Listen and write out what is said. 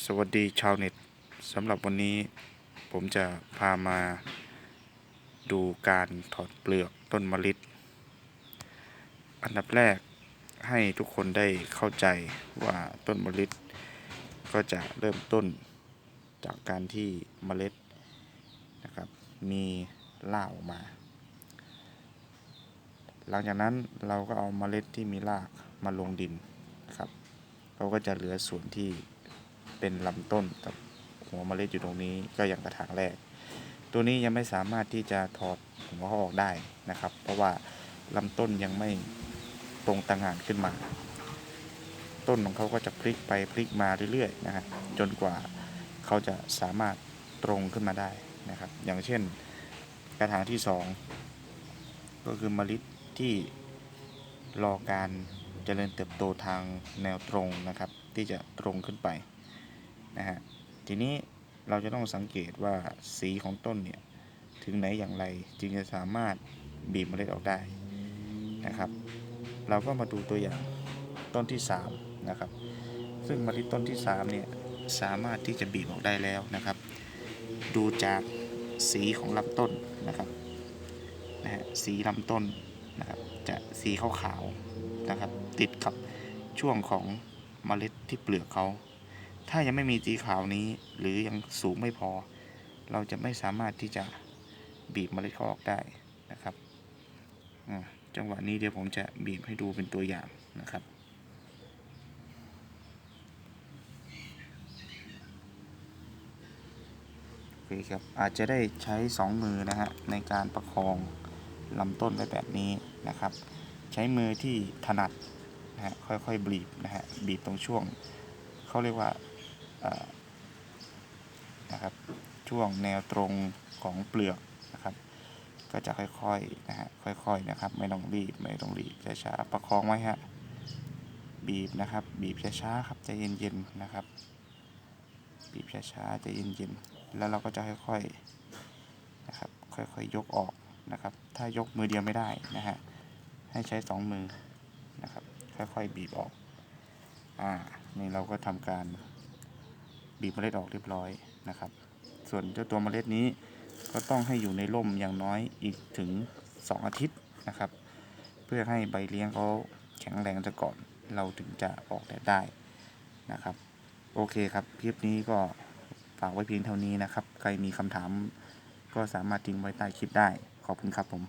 สวัสดีชาวเน็ตสำหรับวันนี้ผมจะพามาดูการถอดเปลือกต้นมะลิอันดับแรกให้ทุกคนได้เข้าใจว่าต้นมะลิก็จะเริ่มต้นจากการที่เมล็ดนะครับมีราออกมา หลังจากนั้นเราก็เอาเมล็ดที่มีรากมาลงดินนะครับเราก็จะเหลือส่วนที่ เป็นลำต้นกับหัวเมล็ดอยู่ตรงนี้ก็อย่างกระถางแรก ตัวนี้ยังไม่สามารถที่จะถอดหัวเขาออกได้นะครับ เพราะว่าลำต้นยังไม่ตรงต่างงานขึ้นมา ต้นของเขาก็จะพลิกไปพลิกมาเรื่อยๆนะฮะจนกว่าเขาจะสามารถตรงขึ้นมาได้นะครับ อย่างเช่นกระถางที่สองก็คือเมล็ดที่รอการเจริญเติบโตทางแนวตรงนะครับ ที่จะตรงขึ้นไป นะฮะทีนี้เราจะต้องสังเกตว่าสีของต้นเนี่ยถึงไหนอย่างไรจึงจะสามารถบีบเมล็ดออกได้นะครับ เราก็มาดูตัวอย่างต้นที่3นะครับซึ่งเมล็ดต้นที่3เนี่ยสามารถที่จะบีบออกได้แล้วนะครับ ดูจากสีของลำต้นนะครับนะฮะสีลำต้นนะครับจะสีขาวๆนะครับ ติดกับช่วงของเมล็ดที่เปลือกเขา ถ้ายังไม่มีสีขาวนี้ หรือยังสูงไม่พอ เราจะไม่สามารถที่จะบีบเมล็ดเขาออกได้นะครับจังหวะนี้เดี๋ยวผมจะบีบให้ดูเป็นตัวอย่างนะครับโอเคครับอาจจะได้ใช้สองมือนะฮะในการประคองลำต้นไว้แบบนี้นะครับ ใช้มือที่ถนัดนะฮะค่อยๆบีบนะฮะบีบตรงช่วงเขาเรียกว่า นะครับช่วงแนวตรงของเปลือกนะครับ ก็จะค่อยๆนะฮะค่อยๆนะครับ ไม่ต้องรีบไม่ต้องรีบช้าๆประคองไว้ฮะบีบนะครับ บีบช้าๆครับใจเย็นๆนะครับ บีบช้าๆใจเย็นๆแล้วเราก็จะค่อยๆนะครับ ค่อยๆยกออกนะครับ ถ้ายกมือเดียวไม่ได้นะฮะให้ใช้สองมือนะครับ ค่อยๆบีบออกอ่านี่เราก็ทำการ บีบเมล็ดออกเรียบร้อยนะครับ ส่วนเจ้าตัวเมล็ดนี้ก็ต้องให้อยู่ในร่มอย่างน้อยอีกถึง 2 อาทิตย์นะครับ เพื่อให้ใบเลี้ยงเขาแข็งแรงซะก่อนเราถึงจะออกแดดได้นะครับ โอเคครับคลิปนี้ก็ฝากไว้เพียงเท่านี้นะครับ ใครมีคำถามก็สามารถทิ้งไว้ใต้คลิปได้ ขอบคุณครับผม